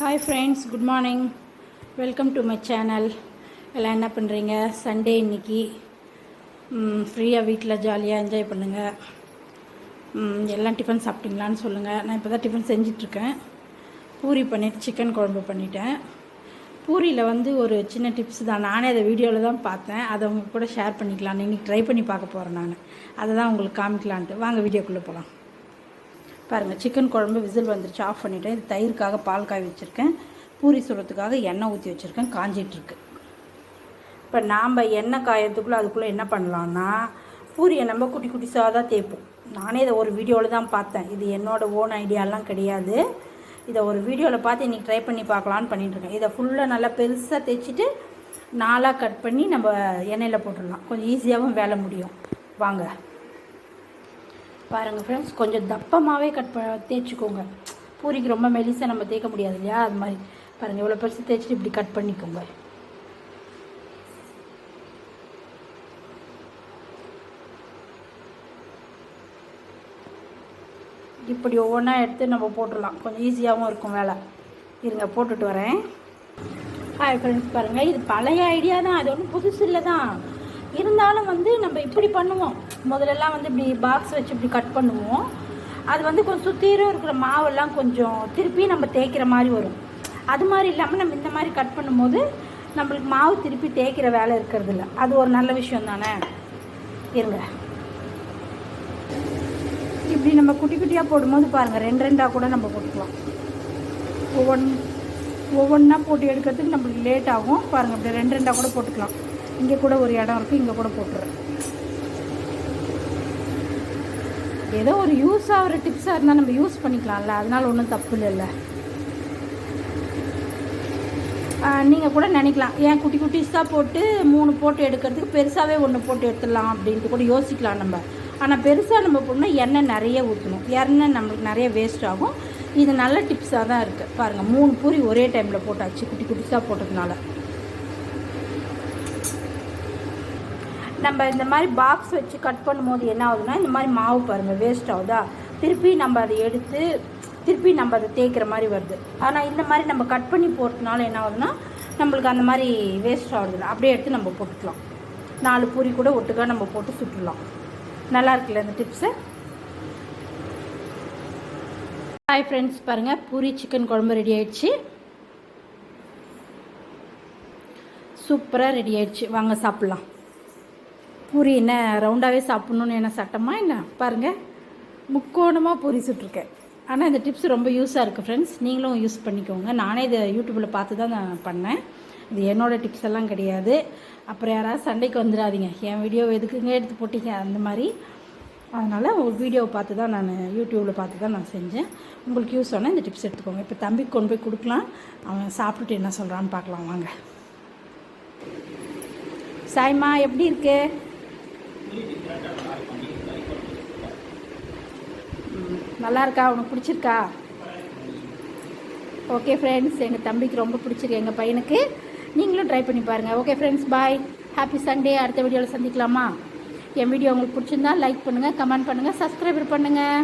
Hi friends good morning welcome to my channel எல்லாம் என்ன பண்ணுறீங்க சண்டே இன்னைக்கு. ஃப்ரீயாக வீட்டில் ஜாலியாக என்ஜாய் பண்ணுங்கள் எல்லாம் டிஃபன் சாப்பிட்டீங்களான்னு சொல்லுங்கள் நான் இப்போ தான் டிஃபன் செஞ்சிட்ருக்கேன். பூரி பண்ணிட்டு சிக்கன் குழம்பு பண்ணிட்டேன். பூரியில் வந்து ஒரு சின்ன டிப்ஸ் தான். நானே அதை வீடியோவில் தான் பார்த்தேன். அதை உங்க கூட ஷேர் பண்ணிக்கலான்னு இன்றைக்கி ட்ரை பண்ணி பார்க்க போகிறேன் நான். அதை தான் உங்களுக்கு காமிக்கலான்ட்டு. வாங்க வீடியோக்குள்ளே போகலாம் பாருங்கள் சிக்கன் குழம்பு விசில் வந்துருச்சு ஆஃப் பண்ணிட்டேன். இது தயிருக்காக பால் காய் வச்சுருக்கேன். பூரி சுடுறதுக்காக எண்ணெய் ஊற்றி வச்சுருக்கேன் காஞ்சிட்ருக்கு இப்போ நாம் எண்ணெய் காயறதுக்குள்ளே அதுக்குள்ளே என்ன பண்ணலான்னா பூரியை நம்ம குட்டி குட்டி தான் தேய்ப்போம். நானே இதை ஒரு வீடியோவில் தான் பார்த்தேன். இது என்னோட ஓன் ஐடியாலாம் கிடையாது. இதை ஒரு வீடியோவில் பார்த்து இன்றைக்கி ட்ரை பண்ணி பார்க்கலான்னு பண்ணிட்டுருக்கேன் இதை ஃபுல்லாக நல்லா பெருசாக தேய்ச்சிட்டு நாளாக கட் பண்ணி நம்ம எண்ணெயில் போட்டுடலாம். கொஞ்சம் ஈஸியாகவும் வேலை முடியும். வாங்க. பாருங்கள் ஃப்ரெண்ட்ஸ் கொஞ்சம் தப்பமாகவே கட் ப தேய்ச்சிக்கோங்க. பூரிக்கு ரொம்ப மெலிசாக நம்ம தேய்க்க முடியாது இல்லையா? அது மாதிரி. பாருங்கள் இவ்வளோ பெருசு தேய்ச்சிட்டு இப்படி கட் பண்ணிக்கோங்க. இப்படி ஒவ்வொன்றா எடுத்து நம்ம போட்டுடலாம். கொஞ்சம் ஈஸியாகவும் இருக்கும் வேலை. இருங்க போட்டுட்டு வரேன். ஹாய் ஃப்ரெண்ட்ஸ் பாருங்கள் இது பழைய ஐடியா தான். அது ஒன்றும் புதுசு இல்லை தான். இருந்தாலும் வந்து நம்ம இப்படி பண்ணுவோம். முதல்லலாம் வந்து இப்படி பாக்ஸ் வச்சு இப்படி கட் பண்ணுவோம். அது வந்து கொஞ்சம் சுத்தீரும் இருக்கிற மாவெல்லாம் கொஞ்சம் திருப்பி நம்ம தேய்க்கிற மாதிரி வரும். அது மாதிரி இல்லாமல் நம்ம இந்த மாதிரி கட் பண்ணும்போது நம்மளுக்கு மாவு திருப்பி தேய்க்கிற வேலை இருக்கிறது இல்லை அது ஒரு நல்ல விஷயம் தானே? இருங்க. இப்படி நம்ம குட்டி குட்டியாக போடும்போது பாருங்கள் ரெண்டு ரெண்டாக கூட நம்ம போட்டுக்கலாம். ஒவ்வொன் ஒவ்வொன்றா போட்டு எடுக்கிறதுக்கு நம்மளுக்கு லேட் ஆகும். பாருங்கள் இப்படி ரெண்டு ரெண்டாக கூட போட்டுக்கலாம். இங்கே கூட ஒரு இடம் இருக்குது இங்கே கூட போட்டுறேன். ஏதோ ஒரு யூஸ் ஆகிற டிப்ஸாக இருந்தால் நம்ம யூஸ் பண்ணிக்கலாம்ல அதனால் ஒன்றும் தப்பு இல்லைல்ல நீங்கள் கூட நினைக்கலாம் ஏன் குட்டி குட்டிஸாக போட்டு மூணு போட்டு எடுக்கிறதுக்கு பெருசாகவே ஒன்று போட்டு எடுத்துடலாம் அப்படின்ட்டு கூட யோசிக்கலாம் நம்ம. ஆனால் பெருசாக நம்ம போடணும் எண்ணெய் நிறைய ஊற்றணும் எண்ணெய் நம்மளுக்கு நிறைய வேஸ்ட் ஆகும். இது நல்ல டிப்ஸாக தான் இருக்குது பாருங்கள் மூணு பூரி ஒரே டைமில் போட்டாச்சு குட்டி குட்டிஸாக போட்டதுனால. நம்ம இந்த மாதிரி பாக்ஸ் வச்சு கட் பண்ணும்போது என்ன ஆகுதுன்னா இந்த மாதிரி மாவு பாருங்கள் வேஸ்ட் ஆகுதா? திருப்பி நம்ம அதை எடுத்து திருப்பி நம்ம அதை தேய்க்கிற மாதிரி வருது. ஆனால் இந்த மாதிரி நம்ம கட் பண்ணி போடுறதுனால என்ன ஆகுதுன்னா நம்மளுக்கு அந்த மாதிரி வேஸ்ட் ஆகுதுல்ல அப்படியே எடுத்து நம்ம போட்டுக்கலாம். நாலு பூரி கூட ஒட்டுக்கா நம்ம போட்டு சுட்டுடலாம். நல்லா இருக்குல்ல இந்த டிப்ஸு ஹாய் ஃப்ரெண்ட்ஸ் பாருங்கள் பூரி சிக்கன் குழம்பு ரெடி ஆயிடுச்சு. சூப்பராக ரெடி ஆயிடுச்சு. வாங்க சாப்பிட்லாம். பூரி என்ன ரவுண்டாகவே சாப்பிட்ணுன்னு என்ன சட்டமா என்ன? பாருங்கள் முக்கோணமாக பூரி சுட்டிருக்கேன். ஆனால் இந்த டிப்ஸ் ரொம்ப யூஸாக இருக்குது ஃப்ரெண்ட்ஸ் நீங்களும் யூஸ் பண்ணிக்கோங்க. நானே இதை யூடியூப்பில் பார்த்து தான் நான் பண்ணேன். இது என்னோடய டிப்ஸ் எல்லாம் கிடையாது. அப்புறம் யாராவது சண்டைக்கு வந்துடாதீங்க. என் வீடியோ எதுக்குங்க எடுத்து போட்டீங்க? அந்த மாதிரி. அதனால் ஒரு வீடியோவை பார்த்து தான் நான் யூடியூப்பில் பார்த்து தான் நான் செஞ்சேன். உங்களுக்கு யூஸ் ஆனால் இந்த டிப்ஸ் எடுத்துக்கோங்க. இப்போ தம்பிக்கு கொண்டு போய் கொடுக்கலாம். அவன் சாப்பிட்டுட்டு என்ன சொல்கிறான்னு பார்க்கலாம். வாங்க. சாய்மா எப்படி இருக்கு? நல்லா இருக்கா உனக்கு பிடிச்சிருக்கா? ஓகே ஃப்ரெண்ட்ஸ் எங்கள் தம்பிக்கு ரொம்ப பிடிச்சிருக்கு எங்கள் பையனுக்கு. நீங்களும் ட்ரை பண்ணி பாருங்கள் okay friends bye happy Sunday அடுத்த வீடியோவில் சந்திக்கலாமா? என் வீடியோ உங்களுக்கு பிடிச்சிருந்தா லைக் பண்ணுங்கள் கமெண்ட் பண்ணுங்கள் சப்ஸ்கிரைபர் பண்ணுங்கள்